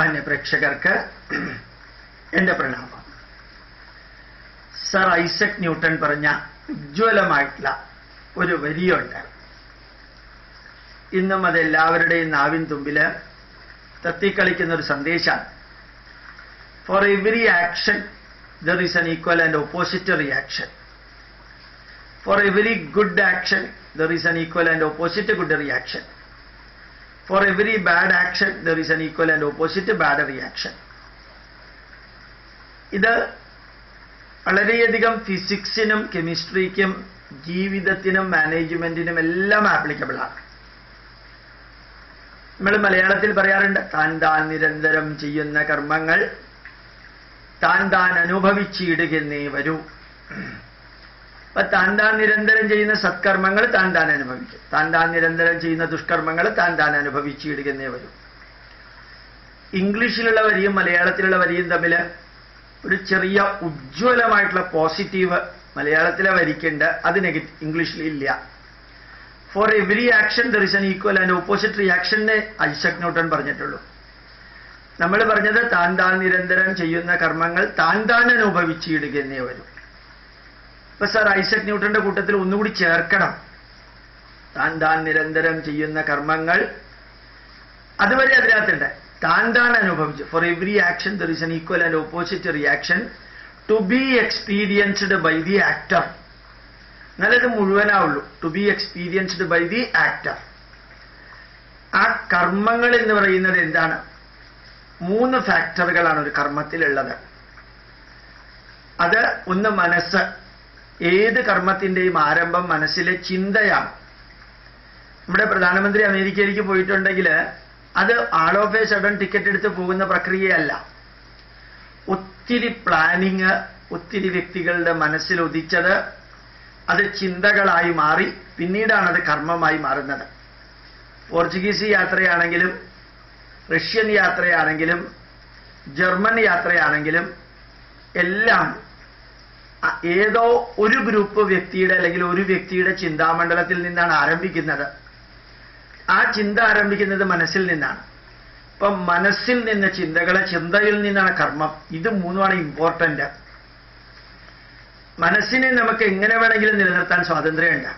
മാന്യ പ്രേക്ഷകർക്ക് എന്റെ പ്രണാമം. സർ ഐസക് ന്യൂട്ടൺ പറഞ്ഞ ഉജ്ജ്വലമായിട്ടുള്ള ഒരു വരിയുണ്ട്. ഇന്നും അത് എല്ലാവരുടെയും നാവിൻ തുമ്പിൽ തത്തിക്കളിക്കുന്ന ഒരു സന്ദേശമാണ് for every action there is an equal and opposite reaction for every good action there is an equal and opposite good reaction for every bad action there is an equal and opposite bad reaction ഇത് വളരെയധികം ഫിസിക്സിനും കെമിസ്ട്രിക്കും ജീവിതത്തിനും മാനേജ്മെന്റിനും എല്ലാം applicable ആണ്. നമ്മൾ മലയാളത്തിൽ പറയാറുണ്ട് താൻ താൻ നിരന്തരം ചെയ്യുന്ന കർമ്മങ്ങൾ താൻ താൻ അനുഭവിച്ചിടുകെന്നേ വരൂ. അപ്പൊ താൻ താൻ നിരന്തരം ചെയ്യുന്ന സത്കർമ്മങ്ങൾ താൻ താൻ അനുഭവിക്കും. താൻ താൻ നിരന്തരം ചെയ്യുന്ന ദുഷ്കർമ്മങ്ങൾ താൻ താൻ അനുഭവിച്ചിടുകെന്നേ വരും. ഇംഗ്ലീഷിലുള്ള വരിയും മലയാളത്തിലുള്ള വരിയും തമ്മിൽ ഒരു ചെറിയ ഉജ്ജ്വലമായിട്ടുള്ള പോസിറ്റീവ് മലയാളത്തിലെ വരിക്കുണ്ട്. അത് നെഗറ്റീവ് ഇംഗ്ലീഷിൽ ഇല്ല. For every action there is an equal and opposite റിയാക്ഷനെ Isaac Newton പറഞ്ഞിട്ടുള്ളൂ. നമ്മൾ പറഞ്ഞത് താൻ താൻ നിരന്തരം ചെയ്യുന്ന കർമ്മങ്ങൾ താൻ താൻ അനുഭവിച്ചിടുകയെന്നേ വരും. ഇപ്പൊ സർ ഐസക് ന്യൂട്ടന്റെ കൂട്ടത്തിൽ ഒന്നുകൂടി ചേർക്കണം. താൻ താൻ നിരന്തരം ചെയ്യുന്ന കർമ്മങ്ങൾ അതുവരെ അതിനകത്തുണ്ട്. താൻ താൻ അനുഭവിച്ചു. For every action there is an equal and opposite reaction to be experienced by the actor എന്നാലത് മുഴുവനാവുള്ളൂ. To be experienced by the actor ആ കർമ്മങ്ങൾ എന്ന് പറയുന്നത് എന്താണ്? മൂന്ന് ഫാക്ടറുകളാണ് ഒരു കർമ്മത്തിലുള്ളത്. അത് ഒന്ന് മനസ്സ് ഏത് കർമ്മത്തിന്റെയും ആരംഭം മനസ്സിലെ ചിന്തയാണ്. നമ്മുടെ പ്രധാനമന്ത്രി അമേരിക്കയിലേക്ക് പോയിട്ടുണ്ടെങ്കിൽ അത് all of a sudden ticket എടുത്ത് പോകുന്ന പ്രക്രിയയല്ല. ഒത്തിരി പ്ലാനിങ് ഒത്തിരി വ്യക്തികളുടെ മനസ്സിൽ ഉദിച്ചത് അത് ചിന്തകളായി മാറി പിന്നീടാണ് അത് കർമ്മമായി മാറുന്നത്. പോർച്ചുഗീസ് യാത്രയാണെങ്കിലും റഷ്യൻ യാത്രയാണെങ്കിലും ജർമ്മൻ യാത്രയാണെങ്കിലും എല്ലാം ഏതോ ഒരു ഗ്രൂപ്പ് വ്യക്തിയുടെ അല്ലെങ്കിൽ ഒരു വ്യക്തിയുടെ ചിന്താമണ്ഡലത്തിൽ നിന്നാണ് ആരംഭിക്കുന്നത്. ആ ചിന്ത ആരംഭിക്കുന്നത് മനസ്സിൽ നിന്നാണ്. ഇപ്പം മനസ്സിൽ നിന്ന് ചിന്തകളെ ചിന്തയിൽ നിന്നാണ് കർമ്മം. ഇത് മൂന്നുമാണ് ഇമ്പോർട്ടന്റ് മനസ്സിനെ നമുക്ക് എങ്ങനെ വേണമെങ്കിലും നിലനിർത്താൻ സ്വാതന്ത്ര്യമുണ്ട്.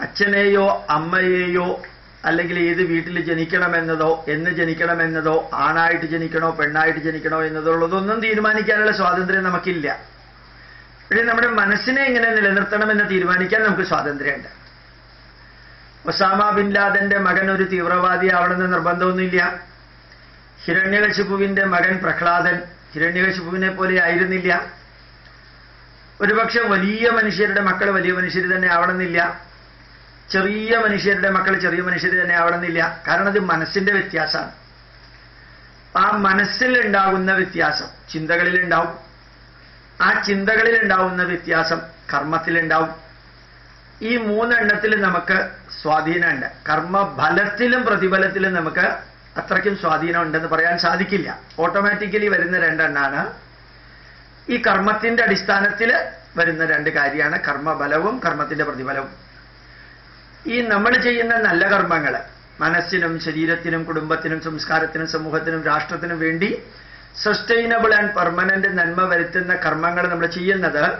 അച്ഛനെയോ അമ്മയെയോ അല്ലെങ്കിൽ ഏത് വീട്ടിൽ ജനിക്കണമെന്നതോ എന്ന് ജനിക്കണമെന്നതോ ആണായിട്ട് ജനിക്കണോ പെണ്ണായിട്ട് ജനിക്കണോ എന്നതുള്ളതൊന്നും തീരുമാനിക്കാനുള്ള സ്വാതന്ത്ര്യം നമുക്കില്ല. പക്ഷേ നമ്മുടെ മനസ്സിനെ എങ്ങനെ നിലനിർത്തണമെന്ന് തീരുമാനിക്കാൻ നമുക്ക് സ്വാതന്ത്ര്യമുണ്ട്. ഒസാമ ബിൻ ലാദന്റെ മകൻ ഒരു തീവ്രവാദി ആവണമെന്ന് നിർബന്ധമൊന്നുമില്ല. ഹിരണ്യകശിപുവിന്റെ മകൻ പ്രഹ്ലാദൻ ഹിരണ്യകശിപുവിനെ പോലെ ആയിരുന്നില്ല. ഒരുപക്ഷെ വലിയ മനുഷ്യരുടെ മക്കൾ വലിയ മനുഷ്യർ തന്നെ ആവണമെന്നില്ല. ചെറിയ മനുഷ്യരുടെ മക്കൾ ചെറിയ മനുഷ്യർ തന്നെ ആവണമെന്നില്ല. കാരണം അത് മനസ്സിന്റെ വ്യത്യാസമാണ്. ആ മനസ്സിൽ ഉണ്ടാകുന്ന വ്യത്യാസം ചിന്തകളിൽ ഉണ്ടാവും. ആ ചിന്തകളിൽ ഉണ്ടാവുന്ന വ്യത്യാസം കർമ്മത്തിലുണ്ടാവും. ഈ മൂന്നെണ്ണത്തിൽ നമുക്ക് സ്വാധീനമുണ്ട്. കർമ്മഫലത്തിലും പ്രതിഫലത്തിലും നമുക്ക് അത്രയ്ക്കും സ്വാധീനം ഉണ്ടെന്ന് പറയാൻ സാധിക്കില്ല. ഓട്ടോമാറ്റിക്കലി വരുന്ന രണ്ടെണ്ണാണ്. ഈ കർമ്മത്തിന്റെ അടിസ്ഥാനത്തിൽ വരുന്ന രണ്ട് കാര്യമാണ്. കർമ്മഫലവും കർമ്മത്തിന്റെ പ്രതിഫലവും. ഈ നമ്മൾ ചെയ്യുന്ന നല്ല കർമ്മങ്ങൾ മനസ്സിനും ശരീരത്തിനും കുടുംബത്തിനും സംസ്കാരത്തിനും സമൂഹത്തിനും രാഷ്ട്രത്തിനും വേണ്ടി സസ്റ്റൈനബിൾ ആൻഡ് പെർമനന്റ് നന്മ വരുത്തുന്ന കർമ്മങ്ങൾ നമ്മൾ ചെയ്യുന്നത്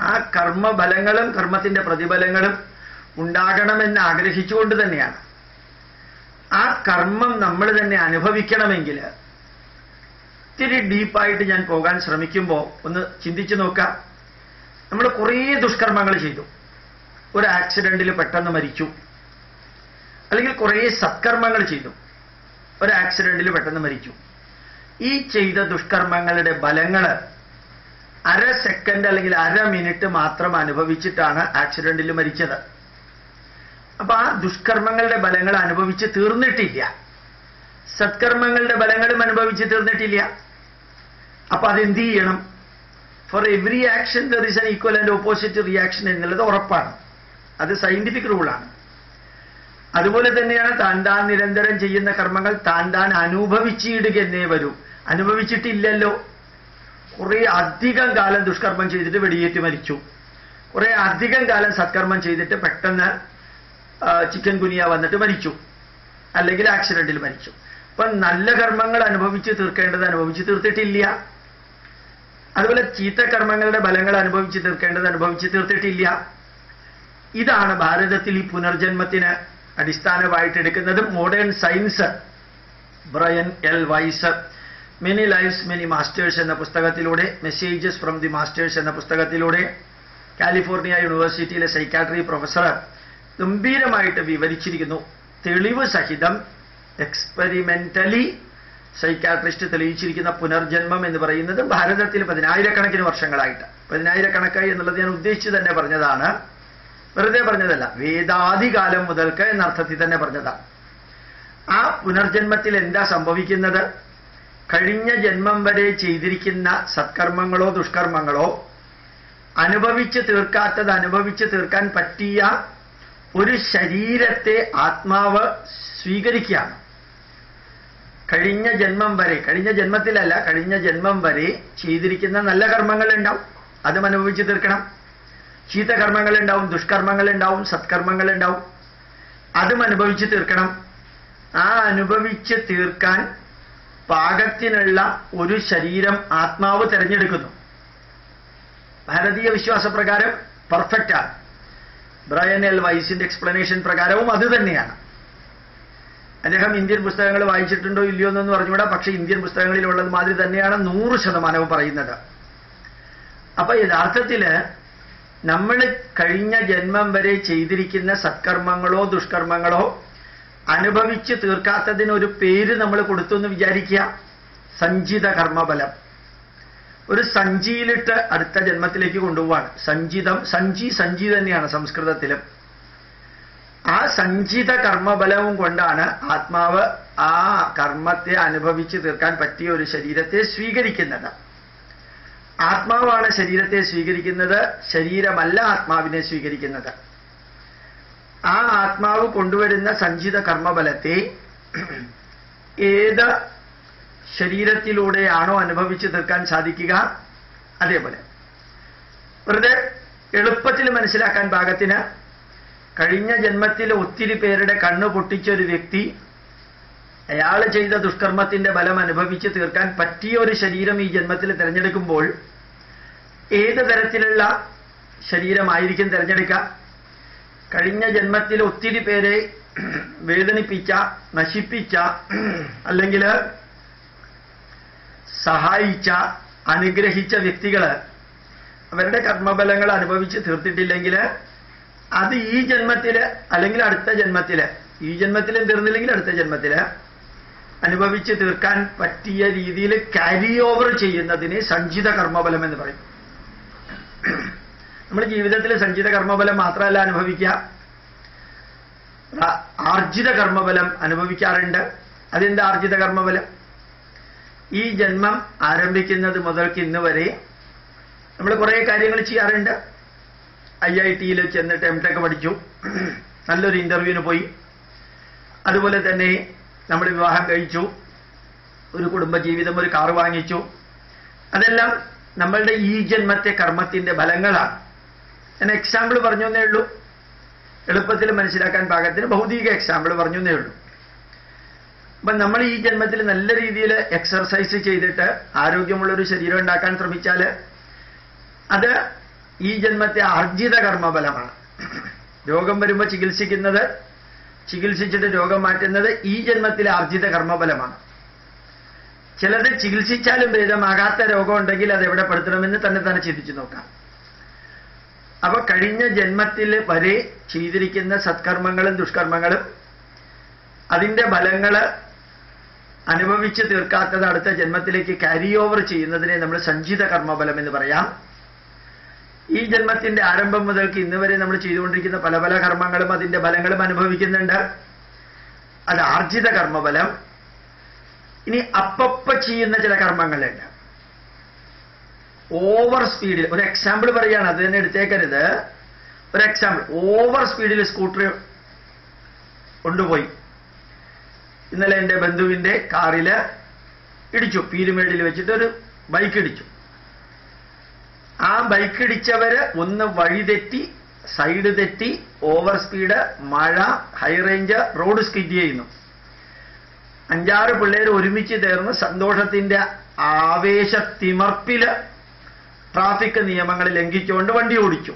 ആ കർമ്മഫലങ്ങളും കർമ്മത്തിന്റെ പ്രതിഫലങ്ങളും ഉണ്ടാകണമെന്ന് ആഗ്രഹിച്ചുകൊണ്ട് തന്നെയാണ്. ആ കർമ്മം നമ്മൾ തന്നെ അനുഭവിക്കണമെങ്കിൽ ഇത്തിരി ഡീപ്പായിട്ട് ഞാൻ പോകാൻ ശ്രമിക്കുമ്പോൾ ഒന്ന് ചിന്തിച്ചു നോക്ക. നമ്മൾ കുറേ ദുഷ്കർമ്മങ്ങൾ ചെയ്തു. ഒരു ആക്സിഡന്റിൽ പെട്ടെന്ന് മരിച്ചു. അല്ലെങ്കിൽ കുറേ സത്കർമ്മങ്ങൾ ചെയ്തു. ഒരു ആക്സിഡന്റിൽ പെട്ടെന്ന് മരിച്ചു. ഈ ചെയ്ത ദുഷ്കർമ്മങ്ങളുടെ ഫലങ്ങൾ അര സെക്കൻഡ് അല്ലെങ്കിൽ അര മിനിറ്റ് മാത്രം അനുഭവിച്ചിട്ടാണ് ആക്സിഡന്റിൽ മരിച്ചത്. അപ്പൊ ആ ദുഷ്കർമ്മങ്ങളുടെ ഫലങ്ങൾ അനുഭവിച്ച് തീർന്നിട്ടില്ല. സത്കർമ്മങ്ങളുടെ ഫലങ്ങളും അനുഭവിച്ച് തീർന്നിട്ടില്ല. അപ്പൊ അതെന്ത് ചെയ്യണം? For every action there is an equal and opposite reaction എന്നുള്ളത് ഉറപ്പാണ്. അത് സയന്റിഫിക് റൂളാണ് അതുപോലെ തന്നെയാണ് താൻ താൻ നിരന്തരം ചെയ്യുന്ന കർമ്മങ്ങൾ താൻ താൻ അനുഭവിച്ചിടുക എന്നേ വരൂ. അനുഭവിച്ചിട്ടില്ലല്ലോ. കുറെ അധികം കാലം ദുഷ്കർമ്മം ചെയ്തിട്ട് വെടിയേറ്റ് മരിച്ചു. കുറെ അധികം കാലം സത്കർമ്മം ചെയ്തിട്ട് പെട്ടെന്ന് ചിക്കൻ ഗുനിയ വന്നിട്ട് മരിച്ചു. അല്ലെങ്കിൽ ആക്സിഡന്റിൽ മരിച്ചു. അപ്പൊ നല്ല കർമ്മങ്ങൾ അനുഭവിച്ച് തീർക്കേണ്ടത് അനുഭവിച്ച് തീർത്തിട്ടില്ല. അതുപോലെ ചീത്ത കർമ്മങ്ങളുടെ ഫലങ്ങൾ അനുഭവിച്ച് തീർക്കേണ്ടത് അനുഭവിച്ച് തീർത്തിട്ടില്ല. ഇതാണ് ഭാരതത്തിൽ ഈ പുനർജന്മത്തിന് അടിസ്ഥാനമായിട്ട് എടുക്കുന്നത് modern science Brian L Weiss many lives many masters എന്ന പുസ്തകത്തിലൂടെ മെസ്സേജസ് ഫ്രം ദി മാസ്റ്റേഴ്സ് എന്ന പുസ്തകത്തിലൂടെ കാലിഫോർണിയ യൂണിവേഴ്സിറ്റിയിലെ സൈക്കാട്രി പ്രൊഫസർ ഗംഭീരമായിട്ട് വിവരിച്ചിരിക്കുന്നു. തെളിവ് സഹിതം എക്സ്പെരിമെന്റലി സൈക്കാട്രിസ്റ്റ് തെളിയിച്ചിരിക്കുന്ന പുനർജന്മം എന്ന് പറയുന്നത് ഭാരതത്തിൽ പതിനായിരക്കണക്കിന് വർഷങ്ങളായിട്ട്. പതിനായിരക്കണക്ക് എന്നുള്ളത് ഞാൻ ഉദ്ദേശിച്ച് തന്നെ പറഞ്ഞതാണ്. വെറുതെ പറഞ്ഞതല്ല വേദാദികാലം മുതൽക്ക് എന്ന അർത്ഥത്തിൽ തന്നെ പറഞ്ഞതാണ്. ആ പുനർജന്മത്തിൽ എന്താ സംഭവിക്കുന്നത്? കഴിഞ്ഞ ജന്മം വരെ ചെയ്തിരിക്കുന്ന സത്കർമ്മങ്ങളോ ദുഷ്കർമ്മങ്ങളോ അനുഭവിച്ച് തീർക്കാത്തത് അനുഭവിച്ച് തീർക്കാൻ പറ്റിയ ഒരു ശരീരത്തെ ആത്മാവ് സ്വീകരിക്കുകയാണ്. കഴിഞ്ഞ ജന്മം വരെ കഴിഞ്ഞ ജന്മത്തിലല്ല കഴിഞ്ഞ ജന്മം വരെ ചെയ്തിരിക്കുന്ന നല്ല കർമ്മങ്ങൾ ഉണ്ടാവും അതും അനുഭവിച്ച് തീർക്കണം. ചീത്ത കർമ്മങ്ങൾ ഉണ്ടാവും ദുഷ്കർമ്മങ്ങൾ ഉണ്ടാവും സത്കർമ്മങ്ങൾ ഉണ്ടാവും അതും അനുഭവിച്ച് തീർക്കണം. ആ അനുഭവിച്ച് തീർക്കാൻ പാകത്തിനുള്ള ഒരു ശരീരം ആത്മാവ് തിരഞ്ഞെടുക്കുന്നു. ഭാരതീയ വിശ്വാസപ്രകാരം പെർഫെക്റ്റ് ആണ്. ബ്രയൻ എൽ വൈസിന്റെ എക്സ്പ്ലനേഷൻ പ്രകാരവും അത് തന്നെയാണ്. അദ്ദേഹം ഇന്ത്യൻ പുസ്തകങ്ങൾ വായിച്ചിട്ടുണ്ടോ ഇല്ലയോ എന്നൊന്നും പറഞ്ഞുകൂടാ പക്ഷേ ഇന്ത്യൻ പുസ്തകങ്ങളിലുള്ളത് മാതിരി തന്നെയാണ് നൂറ് ശതമാനവും പറയുന്നത്. അപ്പൊ യഥാർത്ഥത്തിൽ നമ്മൾ കഴിഞ്ഞ ജന്മം വരെ ചെയ്തിരിക്കുന്ന സത്കർമ്മങ്ങളോ ദുഷ്കർമ്മങ്ങളോ അനുഭവിച്ച് തീർക്കാത്തതിന് ഒരു പേര് നമ്മൾ കൊടുത്തു എന്ന് വിചാരിക്കുക. സഞ്ചിത കർമ്മബലം. ഒരു സഞ്ചിയിലിട്ട് അടുത്ത ജന്മത്തിലേക്ക് കൊണ്ടുപോവാണ്. സഞ്ചിതം സഞ്ചി സഞ്ചി തന്നെയാണ് സംസ്കൃതത്തിലും. ആ സഞ്ചിത കർമ്മബലവും കൊണ്ടാണ് ആത്മാവ് ആ കർമ്മത്തെ അനുഭവിച്ച് തീർക്കാൻ പറ്റിയ ഒരു ശരീരത്തെ സ്വീകരിക്കുന്നത്. ആത്മാവാണ് ശരീരത്തെ സ്വീകരിക്കുന്നത് ശരീരമല്ല ആത്മാവിനെ സ്വീകരിക്കുന്നത്. ആ ആത്മാവ് കൊണ്ടുവരുന്ന സഞ്ചിത കർമ്മബലത്തെ ഏത് ശരീരത്തിലൂടെയാണോ അനുഭവിച്ചു തീർക്കാൻ സാധിക്കുക? അതേപോലെ. വെറുതെ എളുപ്പത്തിൽ മനസ്സിലാക്കാൻ പാകത്തിന് കഴിഞ്ഞ ജന്മത്തിൽ ഒത്തിരി പേരുടെ കണ്ണ് പൊട്ടിച്ച ഒരു വ്യക്തി അയാൾ ചെയ്ത ദുഷ്കർമ്മത്തിന്റെ ബലം അനുഭവിച്ച് തീർക്കാൻ പറ്റിയ ഒരു ശരീരം ഈ ജന്മത്തിൽ തിരഞ്ഞെടുക്കുമ്പോൾ ഏത് തരത്തിലുള്ള ശരീരമായിരിക്കും തിരഞ്ഞെടുക്കുക? കഴിഞ്ഞ ജന്മത്തിൽ ഒത്തിരി പേരെ വേദനിപ്പിച്ച നശിപ്പിച്ച അല്ലെങ്കിൽ സഹായിച്ച അനുഗ്രഹിച്ച വ്യക്തികൾ അവരുടെ കർമ്മബലങ്ങൾ അനുഭവിച്ച് തീർത്തിട്ടില്ലെങ്കിൽ അത് ഈ ജന്മത്തിൽ അല്ലെങ്കിൽ അടുത്ത ജന്മത്തിൽ ഈ ജന്മത്തിൽ തീർന്നില്ലെങ്കിൽ അടുത്ത ജന്മത്തിൽ അനുഭവിച്ച് തീർക്കാൻ പറ്റിയ രീതിയിൽ ക്യാരി ഓവർ ചെയ്യുന്നതിന് സഞ്ചിത കർമ്മബലം എന്ന് പറയും. നമ്മൾ ജീവിതത്തിൽ സഞ്ചിത കർമ്മബലം മാത്രമല്ല അനുഭവിക്കുക. ആർജിത കർമ്മബലം അനുഭവിക്കാറുണ്ട്. അതെന്താ ആർജിത കർമ്മബലം ഈ ജന്മം ആരംഭിക്കുന്നത് മുതൽക്ക് ഇന്ന് വരെ നമ്മൾ കുറേ കാര്യങ്ങൾ ചെയ്യാറുണ്ട്. ഐ ഐ ടിയിൽ ചെന്നിട്ട് എം ടെക് പഠിച്ചു. നല്ലൊരു ഇന്റർവ്യൂവിന് പോയി. അതുപോലെ തന്നെ നമ്മൾ വിവാഹം കഴിച്ചു. ഒരു കുടുംബജീവിതം ഒരു കാറ് വാങ്ങിച്ചു. അതെല്ലാം നമ്മളുടെ ഈ ജന്മത്തെ കർമ്മത്തിന്റെ ഫലങ്ങളാണ്. ഞാൻ എക്സാമ്പിൾ പറഞ്ഞു എന്നേ ഉള്ളൂ. എളുപ്പത്തിൽ മനസ്സിലാക്കാൻ പാകത്തിന് ഭൗതിക എക്സാമ്പിൾ പറഞ്ഞു എന്നേ ഉള്ളൂ. അപ്പൊ നമ്മൾ ഈ ജന്മത്തിൽ നല്ല രീതിയിൽ എക്സർസൈസ് ചെയ്തിട്ട് ആരോഗ്യമുള്ളൊരു ശരീരം ഉണ്ടാക്കാൻ ശ്രമിച്ചാൽ അത് ഈ ജന്മത്തെ ആർജിത കർമ്മഫലമാണ്. രോഗം വരുമ്പോൾ ചികിത്സിക്കുന്നത് ചികിത്സിച്ചിട്ട് രോഗം മാറ്റുന്നത് ഈ ജന്മത്തിലെ ആർജിത കർമ്മഫലമാണ്. ചിലത് ചികിത്സിച്ചാലും ഭേദമാകാത്ത രോഗം ഉണ്ടെങ്കിൽ അത് എവിടെ പെടുത്തണമെന്ന് തന്നെ തന്നെ ചിന്തിച്ചു നോക്കാം. അപ്പൊ കഴിഞ്ഞ ജന്മത്തിൽ വരെ ചെയ്തിരിക്കുന്ന സത്കർമ്മങ്ങളും ദുഷ്കർമ്മങ്ങളും അതിന്റെ ഫലങ്ങൾ അനുഭവിച്ച് തീർക്കാത്തത് അടുത്ത ജന്മത്തിലേക്ക് ക്യാരി ഓവർ ചെയ്യുന്നതിനെ നമ്മൾ സഞ്ചിത കർമ്മഫലം എന്ന് പറയാം. ഈ ജന്മത്തിന്റെ ആരംഭം മുതൽക്ക് ഇന്ന് വരെ നമ്മൾ ചെയ്തുകൊണ്ടിരിക്കുന്ന പല പല കർമ്മങ്ങളും അതിന്റെ ഫലങ്ങളും അനുഭവിക്കുന്നുണ്ട്. അത് ആർജിത കർമ്മഫലം. ഇനി അപ്പപ്പ ചെയ്യുന്ന ചില കർമ്മങ്ങളുണ്ട്. ഓവർ സ്പീഡിൽ ഒരു എക്സാമ്പിൾ പറയുകയാണ്. അത് തന്നെ എടുത്തേക്കരുത്. ഒരു എക്സാമ്പിൾ ഓവർ സ്പീഡിൽ സ്കൂട്ടർ കൊണ്ടുപോയി. ഇന്നലെ എന്റെ ബന്ധുവിന്റെ കാറിൽ ഇടിച്ചു. പീരുമേടിൽ വെച്ചിട്ട് ഒരു ബൈക്ക് ഇടിച്ചു. ആ ബൈക്ക് ഇടിച്ചവര് ഒന്ന് വഴി തെറ്റി സൈഡ് തെറ്റി ഓവർ സ്പീഡ് മഴ ഹൈ റേഞ്ച് റോഡ് സ്കിഡ് ചെയ്യുന്നു. അഞ്ചാറ് പിള്ളേർ ഒരുമിച്ച് ചേർന്ന് സന്തോഷത്തിന്റെ ആവേശ തിമർപ്പിൽ ട്രാഫിക് നിയമങ്ങൾ ലംഘിച്ചുകൊണ്ട് വണ്ടി ഓടിച്ചു.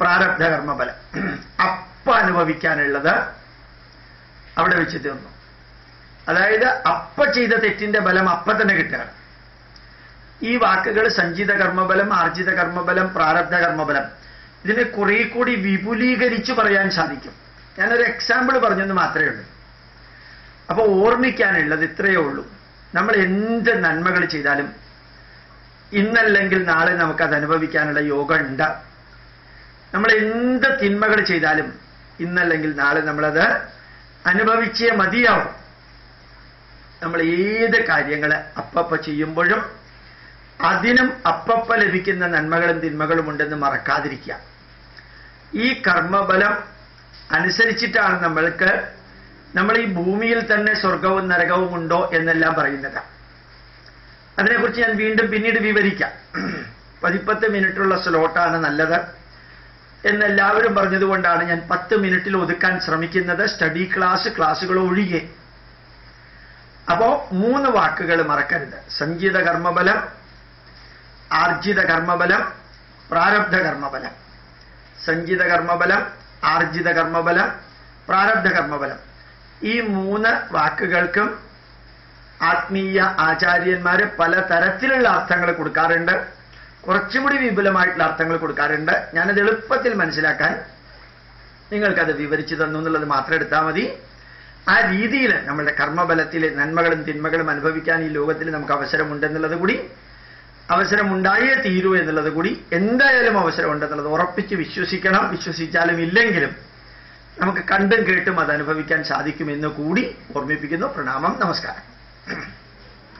പ്രാരബ്ധ കർമ്മഫലം അപ്പ അനുഭവിക്കാനുള്ളത് അവിടെ വെച്ച് തീർന്നു അതായത് അപ്പ ചെയ്ത തെറ്റിന്റെ ബലം അപ്പ തന്നെ കിട്ടുകയാണ്. ഈ വാക്കുകൾ സഞ്ചിത കർമ്മബലം ആർജിത കർമ്മബലം പ്രാരബ്ധ കർമ്മബലം ഇതിനെ കുറെ കൂടി വിപുലീകരിച്ച് പറയാൻ സാധിക്കും. ഞാനൊരു എക്സാമ്പിൾ പറഞ്ഞെന്ന് മാത്രമേ ഉള്ളൂ. അപ്പൊ ഓർമ്മിക്കാനുള്ളത് ഇത്രയേ ഉള്ളൂ. നമ്മൾ എന്ത് നന്മകൾ ചെയ്താലും ഇന്നല്ലെങ്കിൽ നാളെ നമുക്കത് അനുഭവിക്കാനുള്ള യോഗം ഉണ്ട് നമ്മൾ എന്ത് തിന്മകൾ ചെയ്താലും ഇന്നല്ലെങ്കിൽ നാളെ നമ്മളത് അനുഭവിച്ചേ മതിയാവും. നമ്മൾ ഏത് കാര്യങ്ങൾ അപ്പപ്പ ചെയ്യുമ്പോഴും അതിനും അപ്പപ്പ ലഭിക്കുന്ന നന്മകളും തിന്മകളും ഉണ്ടെന്ന് മറക്കാതിരിക്കുക. ഈ കർമ്മബലം അനുസരിച്ചിട്ടാണ് നമ്മൾക്ക് നമ്മൾ ഈ ഭൂമിയിൽ തന്നെ സ്വർഗവും നരകവും ഉണ്ടോ എന്നെല്ലാം പറയുന്നത്. അതിനെക്കുറിച്ച് ഞാൻ വീണ്ടും പിന്നീട് വിവരിക്കാം. പതിപ്പത്ത് മിനിറ്റുള്ള സ്ലോട്ടാണ് നല്ലത്. എന്നെല്ലാവരും പറഞ്ഞതുകൊണ്ടാണ് ഞാൻ പത്ത് മിനിറ്റിൽ ഒതുക്കാൻ ശ്രമിക്കുന്നത്. സ്റ്റഡി ക്ലാസ് ക്ലാസ്സുകൾ ഒഴികെ. അപ്പോ മൂന്ന് വാക്കുകൾ മറക്കരുത്. സംഗീത കർമ്മബലം ആർജിത കർമ്മബലം പ്രാരബ്ധ കർമ്മബലം. സംഗീത കർമ്മബലം ആർജിത കർമ്മബലം പ്രാരബ്ധ കർമ്മബലം. ഈ മൂന്ന് വാക്കുകൾക്കും ആത്മീയ ആചാര്യന്മാര് പല തരത്തിലുള്ള അർത്ഥങ്ങൾ കൊടുക്കാറുണ്ട്. കുറച്ചുകൂടി വിപുലമായിട്ടുള്ള അർത്ഥങ്ങൾ കൊടുക്കാറുണ്ട്. ഞാനത് എളുപ്പത്തിൽ മനസ്സിലാക്കാൻ നിങ്ങൾക്കത് വിവരിച്ചു തന്നു എന്നുള്ളത് മാത്രം എടുത്താൽ മതി. ആ രീതിയിൽ നമ്മളുടെ കർമ്മബലത്തിൽ നന്മകളും തിന്മകളും അനുഭവിക്കാൻ ഈ ലോകത്തിൽ നമുക്ക് അവസരമുണ്ടെന്നുള്ളത് കൂടി അവസരമുണ്ടായേ തീരൂ എന്നുള്ളത് കൂടി എന്തായാലും അവസരമുണ്ടെന്നുള്ളത് ഉറപ്പിച്ച് വിശ്വസിക്കണം. വിശ്വസിച്ചാലും ഇല്ലെങ്കിലും നമുക്ക് കണ്ടും കേട്ടും അത് അനുഭവിക്കാൻ സാധിക്കുമെന്ന് കൂടി ഓർമ്മിപ്പിക്കുന്നു. പ്രണാമം. നമസ്കാരം. Thank you.